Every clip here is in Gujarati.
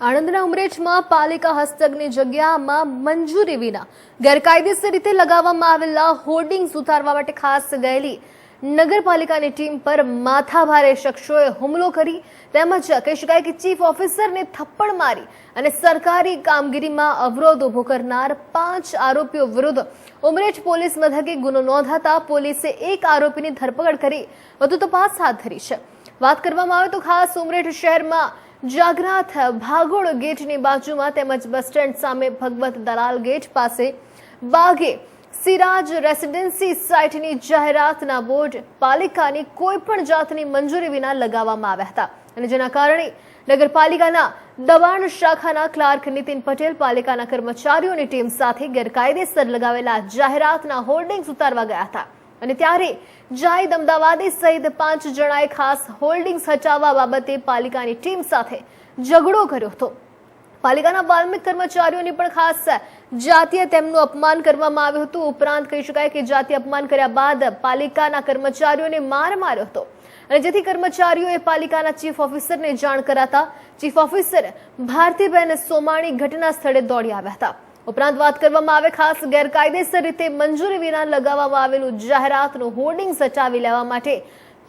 આણંદના ઉમરેઠમાં પાલિકા હસ્તકની જગ્યામાં મંજૂરી વિના ગેરકાયદેસર રીતે લગાવવામાં આવેલા હોર્ડિંગ્સ ઉતારવા માટે ખાસ ગયેલી નગરપાલિકાની ટીમ પર માથાભારે શખ્સોએ હુમલો કરી તેમજ કહી શકાય કે ચીફ ઓફિસરને થપ્પડ મારી અને સરકારી કામગીરીમાં અવરોધ ઊભો કરનાર પાંચ આરોપીઓ વિરુદ્ધ ઉમરેઠ પોલીસ મથકે ગુનો નોંધાતા પોલીસે એક આરોપીની ધરપકડ કરી વધુ તપાસ હાથ ધરી છે. વાત કરવામાં આવે તો ખાસ ઉમરેઠ શહેરમાં જાગનાથ ભાગોળ ગેટની બાજુમાં તેમજ બસ સ્ટેન્ડ સામે ભગવત દલાલ ગેટ પાસે બાગે સિરાજ રેસિડેન્સી સાઇટની જાહેરાતના બોર્ડ પાલિકાની કોઈ પણ જાતની મંજૂરી વિના લગાવવામાં આવ્યા હતા. અને જેના કારણે નગરપાલિકાના દબાણ શાખાના ક્લાર્ક નીતિન પટેલ પાલિકાના કર્મચારીઓની ટીમ સાથે ગેરકાયદેસર લગાવેલા જાહેરાતના હોર્ડિંગ્સ ઉતારવા ગયા હતા. અને ત્યારે જાહિદ અમદાવાદે સહિત પાંચ જણાએ ખાસ હોલ્ડિંગ્સ હટાવવા બાબતે પાલિકાની ટીમ સાથે ઝઘડો કર્યો હતો. પાલિકાના વાલ્મિક કર્મચારીઓની પણ ખાસ જાતીય તેમનું અપમાન કરવામાં આવ્યું હતું. ઉપરાંત કહી શકાય કે જાતીય અપમાન કર્યા બાદ પાલિકાના કર્મચારીઓને માર માર્યો હતો. અને જેથી કર્મચારીઓએ પાલિકાના ચીફ ઓફિસરને જાણ કરાતા ચીફ ઓફિસર ભારતીબેન સોમાણી ઘટના સ્થળે દોડી આવ્યા હતા. ઉપરાંત વાત કરવામાં આવે ખાસ ગેરકાયદેસર રીતે મંજૂરી વિના લગાવવામાં આવેલું જાહેરાતનું હોર્ડિંગ સચાવી લેવા માટે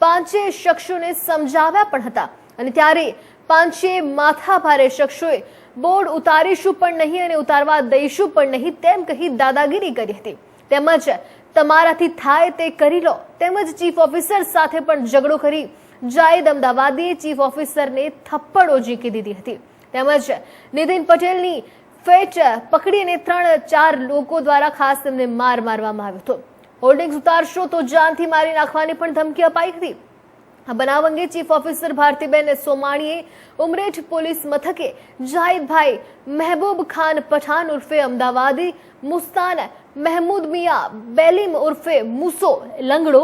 પાંચે શખ્સોને સમજાવ્યા પણ હતા. અને ત્યારે પાંચે માથાભારે શખ્સોએ બોર્ડ ઉતારીશું પણ નહીં અને ઉતારવા દઈશું પણ નહીં તેમ કહી દાદાગીરી કરી હતી. તેમજ તમારાથી થાય તે કરી લો તેમજ ચીફ ઓફિસર સાથે પણ ઝઘડો કરી જાયદ અમદાવાદીએ ચીફ ઓફિસરને થપ્પડો ઝીકી દીધી હતી. તેમજ નીતિન પટેલની ફેટ પકડીને ત્રણ ચાર લોકો દ્વારા ખાસ તેમને માર મારવામાં આવ્યો હતો. હોર્ડિંગ્સ ઉતારશો તો જાનથી મારી નાખવાની પણ ધમકી અપાઈ હતી. આ બનાવ અંગે ચીફ ઓફિસર ભારતીબેન સોમાણીએ ઉમરેઠ પોલીસ મથકે જાહિદભાઈ મહેબૂબ ખાન પઠાણ ઉર્ફે અમદાવાદી, મુસ્તાન મહેમૂદ મિયા બેલીમ ઉર્ફે મુસો લંગડો,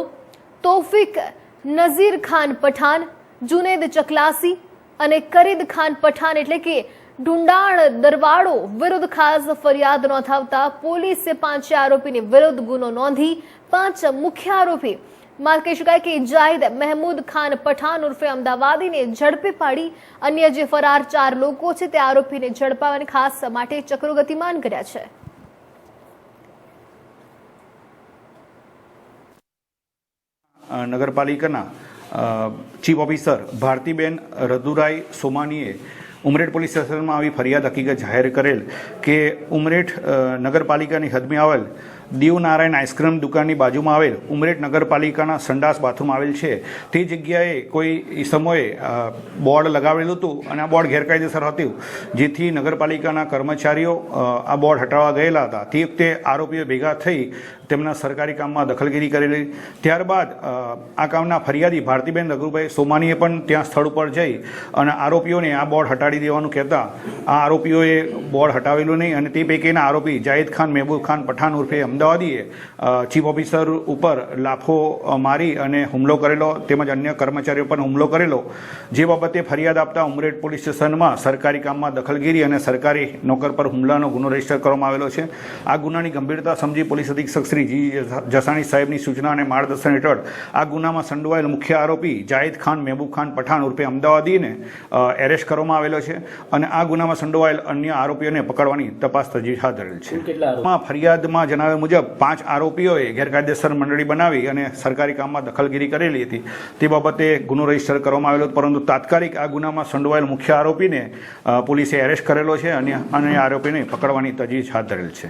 તોફિક નઝીર ખાન પઠાણ, જુનેદ ચકલાસી અને કરીદ ખાન પઠાણ એટલે કે ઢુંડાણ, દરવાડો વિરુદ્ધ ખાસ ફરિયાદ નોંધાવતા પોલીસે પાંચ આરોપીની વિરુદ્ધ ગુનો નોંધી, પાંચ મુખ્ય આરોપી. માં શકાય કે જાહિદ મહેમૂદ ખાન પઠાણ ઉર્ફે અમદાવાદીને ઝડપી પાડી, અન્ય જે ફરાર ચાર લોકો છે તે આરોપીને ઝડપાવવાની ખાસ માટે ચક્રો ગતિમાન કર્યા છે. નગરપાલિકાના ચીફ ઓફિસર ભારતીબેન રધુરાય સોમાનીએ ઉમરેઠ પોલીસ સ્ટેશનમાં આવી ફરિયાદ હકીકત જાહેર કરેલ કે ઉમરેઠ નગરપાલિકાની હદમાં આવેલ દીવનારાયણ આઈસ્ક્રીમ દુકાનની બાજુમાં આવેલ ઉમરેઠ નગરપાલિકાના સંડાસ બાથરૂમ આવેલ છે. તે જગ્યાએ કોઈ સમયે બોર્ડ લગાવેલું હતું અને આ બોર્ડ ગેરકાયદેસર હતું, જેથી નગરપાલિકાના કર્મચારીઓ આ બોર્ડ હટાવવા ગયેલા હતા. તે વખતે આરોપીઓ ભેગા થઈ તેમના સરકારી કામમાં દખલગીરી કરેલી ત્યારબાદ આ કામના ફરિયાદી ભારતીબેન રઘુભાઈ સોમાનીએ પણ ત્યાં સ્થળ ઉપર જઈ અને આરોપીઓને આ બોર્ડ હટાડી દેવાનું કહેતા આ આરોપીઓએ બોર્ડ હટાવેલું નહીં અને તે પૈકીના આરોપી જાહિદ ખાન, મહેબૂબ ખાન, પઠાણ ઉર્ફે અમદાવાદીએ ચીફ ઓફિસર ઉપર લાફો મારી અને હુમલો કરેલો તેમજ અન્ય કર્મચારીઓ પર હુમલો કરેલો. જે બાબતે ફરિયાદ આપતા ઉમરેઠ પોલીસ સ્ટેશનમાં સરકારી કામમાં દખલગીરી અને સરકારી નોકર પર હુમલાનો ગુનો રજિસ્ટર કરવામાં આવેલો છે. આ ગુનાની ગંભીરતા સમજી પોલીસ અધિક્ષક શ્રી જી જસાણી સાહેબની સૂચના અને માર્ગદર્શન હેઠળ આ ગુનામાં સંડોવાયેલ મુખ્ય આરોપી જાહિદ ખાન મહેબૂબ ખાન પઠાણ ઉર્ફે અમદાવાદીને એરેસ્ટ કરવામાં આવેલો છે અને આ ગુનામાં સંડોવાયેલ અન્ય આરોપીઓને પકડવાની તપાસ તજવીજ હાથ ધરેલ છે. ફરિયાદમાં જણાવ્યા મુજબ પાંચ આરોપીઓએ ગેરકાયદેસર મંડળી બનાવી અને સરકારી કામમાં દખલગીરી કરેલી હતી. તે બાબતે ગુનો રજિસ્ટર કરવામાં આવેલો પરંતુ તાત્કાલિક આ ગુનામાં સંડોવાયેલ મુખ્ય આરોપીને પોલીસે એરેસ્ટ કરેલો છે અને અન્ય આરોપીને પકડવાની તજવીજ હાથ ધરેલ છે.